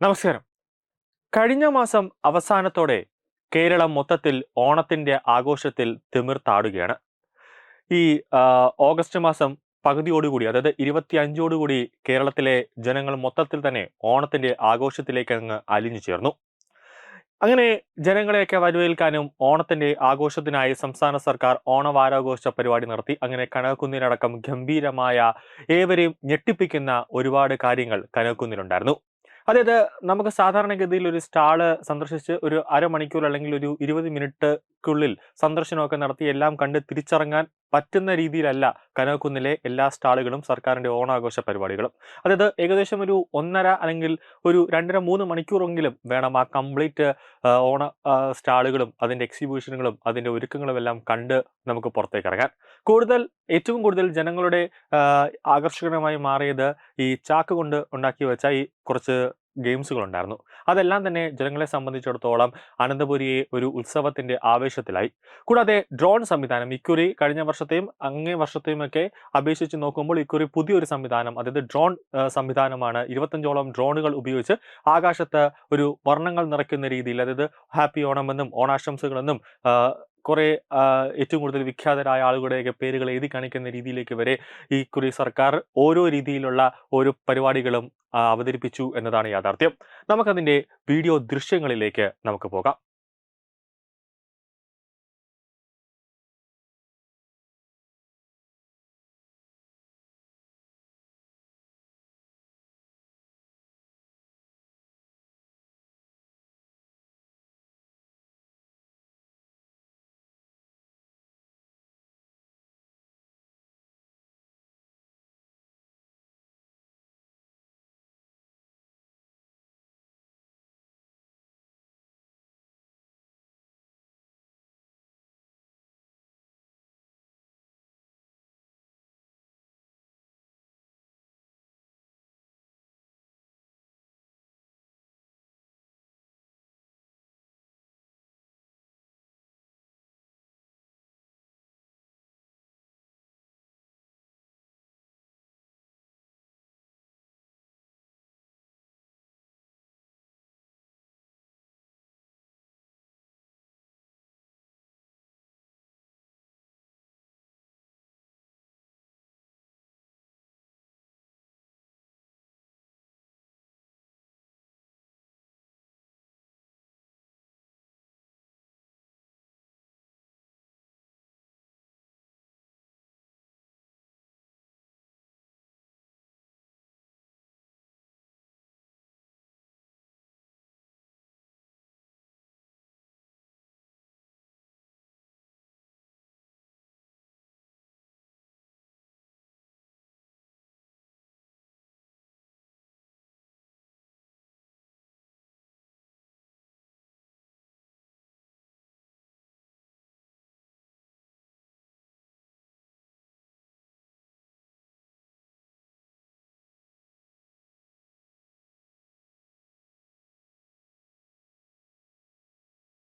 നമസ്കാരം. കഴിഞ്ഞ മാസം അവസാനത്തോടെ കേരളം മൊത്തത്തിൽ ഓണത്തിന്റെ ആഘോഷത്തിൽ തിമിർത്താടുകയാണ്. ഈ ഓഗസ്റ്റ് മാസം പകുതിയോടുകൂടി അതായത് ഇരുപത്തി അഞ്ചോടുകൂടി കേരളത്തിലെ ജനങ്ങൾ മൊത്തത്തിൽ തന്നെ ഓണത്തിന്റെ ആഘോഷത്തിലേക്ക് അങ്ങ് അലിഞ്ഞു ചേർന്നു. അങ്ങനെ ജനങ്ങളെയൊക്കെ വരവേൽക്കാനും ഓണത്തിന്റെ ആഘോഷത്തിനായി സംസ്ഥാന സർക്കാർ ഓണവാരാഘോഷ പരിപാടി നടത്തി. അങ്ങനെ കനകക്കുന്നിനടക്കം ഗംഭീരമായ ഏവരെയും ഞെട്ടിപ്പിക്കുന്ന ഒരുപാട് കാര്യങ്ങൾ കനകക്കുന്നിലുണ്ടായിരുന്നു. അതായത് നമുക്ക് സാധാരണഗതിയിൽ ഒരു സ്റ്റാൾ സന്ദർശിച്ച് ഒരു അരമണിക്കൂർ അല്ലെങ്കിൽ ഒരു ഇരുപത് മിനിറ്റുള്ളിൽ സന്ദർശനമൊക്കെ നടത്തി എല്ലാം കണ്ട് തിരിച്ചിറങ്ങാൻ പറ്റുന്ന രീതിയിലല്ല കനകക്കുന്നിലെ എല്ലാ സ്റ്റാളുകളും സർക്കാരിന്റെ ഓണാഘോഷ പരിപാടികളും. അതായത് ഏകദേശം ഒരു ഒന്നര അല്ലെങ്കിൽ ഒരു രണ്ടര മൂന്ന് മണിക്കൂറെങ്കിലും വേണം ആ കംപ്ലീറ്റ് ഓണ സ്റ്റാളുകളും അതിന്റെ എക്സിബിഷനുകളും അതിന്റെ ഒരുക്കങ്ങളും എല്ലാം കണ്ട് നമുക്ക് പുറത്തേക്ക് ഇറങ്ങാൻ. കൂടുതൽ ഏറ്റവും കൂടുതൽ ജനങ്ങളുടെ ആകർഷകരമായി മാറിയത് ഈ ചാക്ക് കൊണ്ട് ഉണ്ടാക്കി വെച്ച ഈ കുറച്ച് ഗെയിംസുകൾ ഉണ്ടായിരുന്നു അതെല്ലാം തന്നെ ജനങ്ങളെ സംബന്ധിച്ചിടത്തോളം അനന്തപുരിയെ ഒരു ഉത്സവത്തിന്റെ ആവേശത്തിലായി. കൂടാതെ ഡ്രോൺ സംവിധാനം ഇക്കുറി കഴിഞ്ഞ വർഷത്തെയും അങ്ങേ വർഷത്തെയും ഒക്കെ അപേക്ഷിച്ച് നോക്കുമ്പോൾ ഇക്കുറി പുതിയൊരു സംവിധാനം അതായത് ഡ്രോൺ സംവിധാനമാണ്. ഇരുപത്തഞ്ചോളം ഡ്രോണുകൾ ഉപയോഗിച്ച് ആകാശത്ത് ഒരു വർണങ്ങൾ നിറയ്ക്കുന്ന രീതിയിൽ അതായത് ഹാപ്പി ഓണമെന്നും ഓണാശംസകളെന്നും കുറെ ഏറ്റവും കൂടുതൽ വിഖ്യാതരായ ആളുകളുടെയൊക്കെ പേരുകൾ എഴുതി കാണിക്കുന്ന രീതിയിലേക്ക് വരെ ഈ കുറി സർക്കാർ ഓരോ രീതിയിലുള്ള ഓരോ പരിപാടികളും അവതരിപ്പിച്ചു എന്നതാണ് യാഥാർത്ഥ്യം. നമുക്കതിന്റെ വീഡിയോ ദൃശ്യങ്ങളിലേക്ക് നമുക്ക് പോകാം.